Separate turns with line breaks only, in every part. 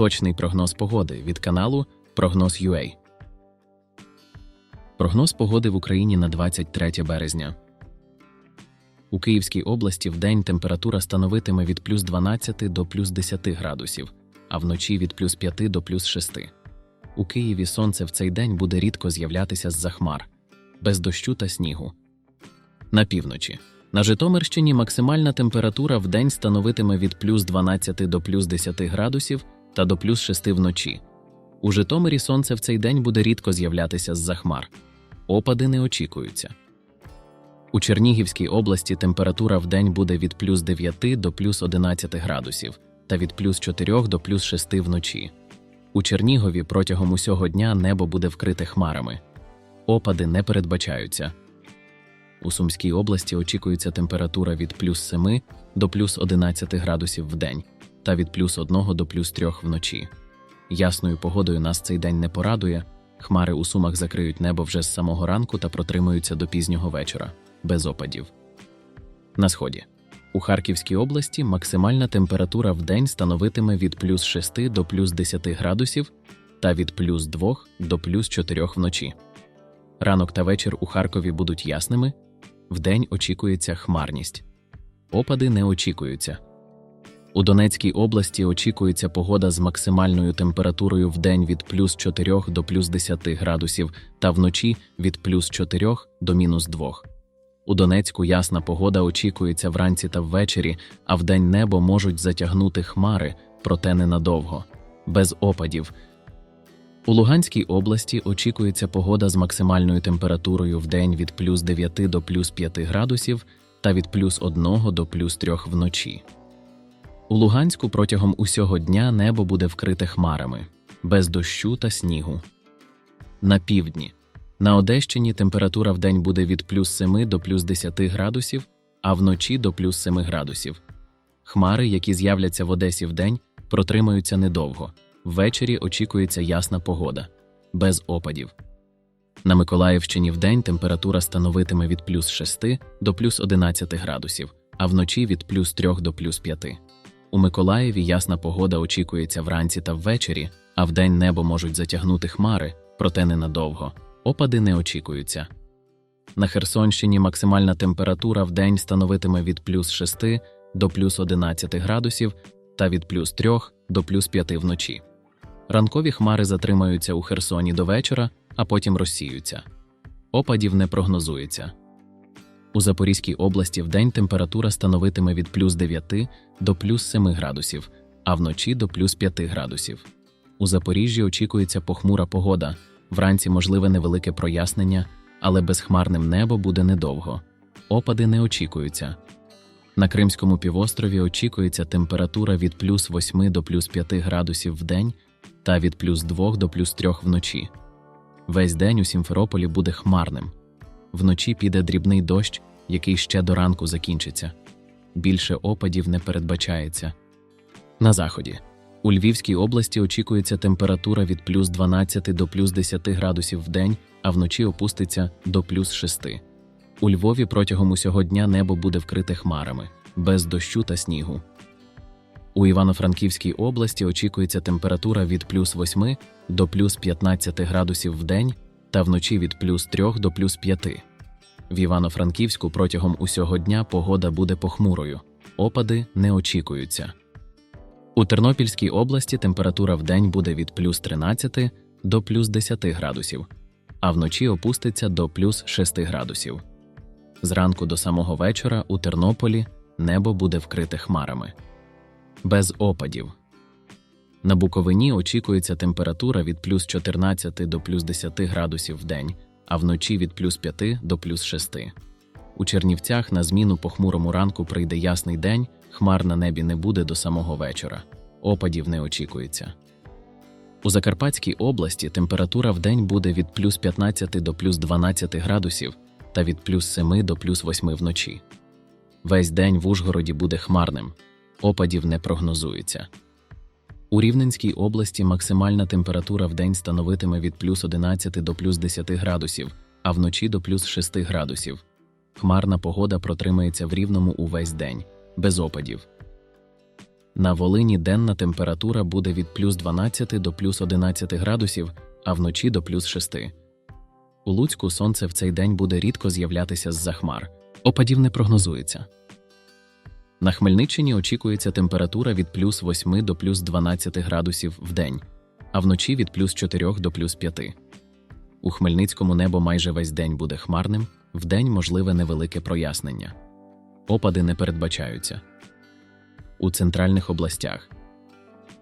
Точний прогноз погоди від каналу Прогноз UA. Прогноз погоди в Україні на 23 березня. У Київській області вдень температура становитиме від плюс 12 до плюс 10 градусів, а вночі від плюс 5 до плюс 6. У Києві сонце в цей день буде рідко з'являтися з-за хмар, без дощу та снігу. На півночі. На Житомирщині максимальна температура в день становитиме від плюс 12 до плюс 10 градусів та до плюс 6 вночі. У Житомирі сонце в цей день буде рідко з'являтися з-за хмар. Опади не очікуються. У Чернігівській області температура в день буде від плюс 9 до плюс 11 градусів та від плюс 4 до плюс 6 вночі. У Чернігові протягом усього дня небо буде вкрите хмарами. Опади не передбачаються. У Сумській області очікується температура від плюс 7 до плюс 11 градусів в день та від плюс 1 до плюс 3 вночі. Ясною погодою нас цей день не порадує. Хмари у сумах закриють небо вже з самого ранку та протримуються до пізнього вечора, без опадів. На сході. У Харківській області максимальна температура в день становитиме від плюс 6 до плюс 10 градусів та від плюс 2 до плюс 4 вночі. Ранок та вечір у Харкові будуть ясними, вдень очікується хмарність. Опади не очікуються. У Донецькій області очікується погода з максимальною температурою в день від плюс 4 до плюс 10 градусів та вночі від плюс 4 до мінус 2. У Донецьку ясна погода очікується вранці та ввечері, а вдень небо можуть затягнути хмари, проте ненадовго, без опадів. У Луганській області очікується погода з максимальною температурою в день від плюс 9 до плюс 5 градусів та від плюс 1 до плюс 3 вночі. У Луганську протягом усього дня небо буде вкрите хмарами, без дощу та снігу. На півдні. На Одещині температура вдень буде від плюс 7 до плюс 10 градусів, а вночі до плюс 7 градусів. Хмари, які з'являться в Одесі вдень, протримаються недовго. Ввечері очікується ясна погода, без опадів. На Миколаївщині вдень температура становитиме від плюс 6 до плюс 11 градусів, а вночі від плюс 3 до плюс 5. У Миколаєві ясна погода очікується вранці та ввечері, а вдень небо можуть затягнути хмари, проте ненадовго. Опади не очікуються. На Херсонщині максимальна температура в день становитиме від плюс 6 до плюс 11 градусів та від плюс 3 до плюс 5 вночі. Ранкові хмари затримаються у Херсоні до вечора, а потім розсіються. Опадів не прогнозується. У Запорізькій області вдень температура становитиме від плюс 9 до плюс 7 градусів, а вночі до плюс 5 градусів. У Запоріжжі очікується похмура погода, вранці можливе невелике прояснення, але безхмарним небо буде недовго. Опади не очікуються. На Кримському півострові очікується температура від плюс 8 до плюс 5 градусів в день та від плюс 2 до плюс 3 вночі. Весь день у Сімферополі буде хмарним. Вночі піде дрібний дощ, який ще до ранку закінчиться. Більше опадів не передбачається. На заході. У Львівській області очікується температура від плюс 12 до плюс 10 градусів в день, а вночі опуститься до плюс 6. У Львові протягом усього дня небо буде вкрите хмарами, без дощу та снігу. У Івано-Франківській області очікується температура від плюс 8 до плюс 15 градусів в день та вночі від плюс 3 до плюс 5. В Івано-Франківську протягом усього дня погода буде похмурою, опади не очікуються. У Тернопільській області температура в день буде від плюс 13 до плюс 10 градусів, а вночі опуститься до плюс 6 градусів. Зранку до самого вечора у Тернополі небо буде вкрите хмарами. Без опадів. На Буковині очікується температура від плюс 14 до плюс 10 градусів в день, а вночі від плюс 5 до плюс 6. У Чернівцях на зміну похмурому ранку прийде ясний день, хмар на небі не буде до самого вечора. Опадів не очікується. У Закарпатській області температура в день буде від плюс 15 до плюс 12 градусів та від плюс 7 до плюс 8 вночі. Весь день в Ужгороді буде хмарним, опадів не прогнозується. У Рівненській області максимальна температура в день становитиме від плюс 11 до плюс 10 градусів, а вночі до плюс 6 градусів. Хмарна погода протримається в рівному увесь день, без опадів. На Волині денна температура буде від плюс 12 до плюс 11 градусів, а вночі до плюс 6. У Луцьку сонце в цей день буде рідко з'являтися з-за хмар. Опадів не прогнозується. На Хмельниччині очікується температура від плюс 8 до плюс 12 градусів в день, а вночі від плюс 4 до плюс 5. У Хмельницькому небо майже весь день буде хмарним, вдень можливе невелике прояснення. Опади не передбачаються. У центральних областях.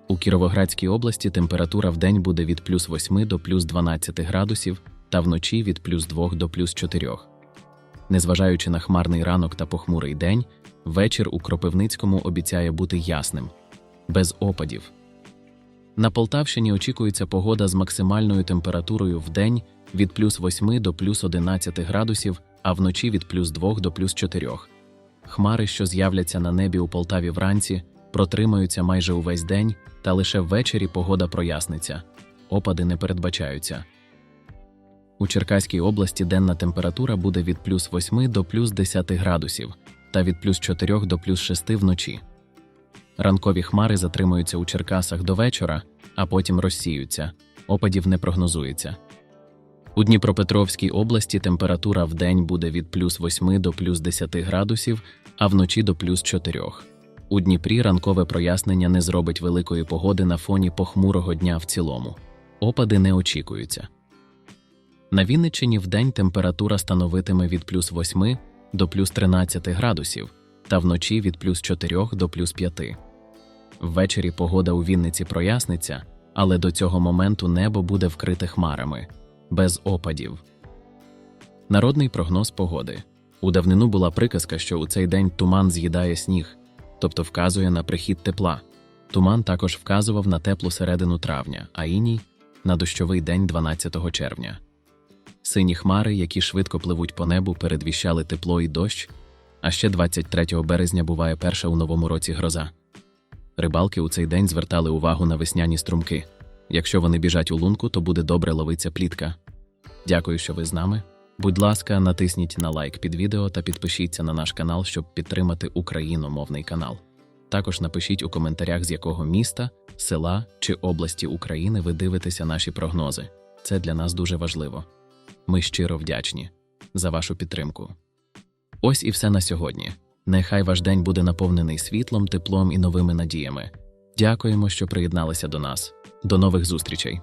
У Кіровоградській області температура вдень буде від плюс 8 до плюс 12 градусів та вночі від плюс 2 до плюс 4. Незважаючи на хмарний ранок та похмурий день, вечір у Кропивницькому обіцяє бути ясним, без опадів. На Полтавщині очікується погода з максимальною температурою в день від плюс 8 до плюс 11 градусів, а вночі від плюс 2 до плюс 4. Хмари, що з'являться на небі у Полтаві вранці, протримаються майже увесь день, та лише ввечері погода проясниться. Опади не передбачаються. У Черкаській області денна температура буде від плюс 8 до плюс 10 градусів та від плюс 4 до плюс 6 вночі. Ранкові хмари затримуються у Черкасах до вечора, а потім розсіються. Опадів не прогнозується. У Дніпропетровській області температура в день буде від плюс 8 до плюс 10 градусів, а вночі до плюс 4. У Дніпрі ранкове прояснення не зробить великої погоди на фоні похмурого дня в цілому. Опади не очікуються. На Вінниччині вдень температура становитиме від плюс 8 до плюс 13 градусів, та вночі від плюс 4 до плюс 5. Ввечері погода у Вінниці проясниться, але до цього моменту небо буде вкрите хмарами, без опадів. Народний прогноз погоди. У давнину була приказка, що у цей день туман з'їдає сніг, тобто вказує на прихід тепла. Туман також вказував на теплу середину травня, а іній на дощовий день 12 червня. Сині хмари, які швидко пливуть по небу, передвіщали тепло і дощ, а ще 23 березня буває перша у новому році гроза. Рибалки у цей день звертали увагу на весняні струмки. Якщо вони біжать у лунку, то буде добре ловиться плітка. Дякую, що ви з нами. Будь ласка, натисніть на лайк під відео та підпишіться на наш канал, щоб підтримати україномовний канал. Також напишіть у коментарях, з якого міста, села чи області України ви дивитеся наші прогнози. Це для нас дуже важливо. Ми щиро вдячні за вашу підтримку. Ось і все на сьогодні. Нехай ваш день буде наповнений світлом, теплом і новими надіями. Дякуємо, що приєдналися до нас. До нових зустрічей!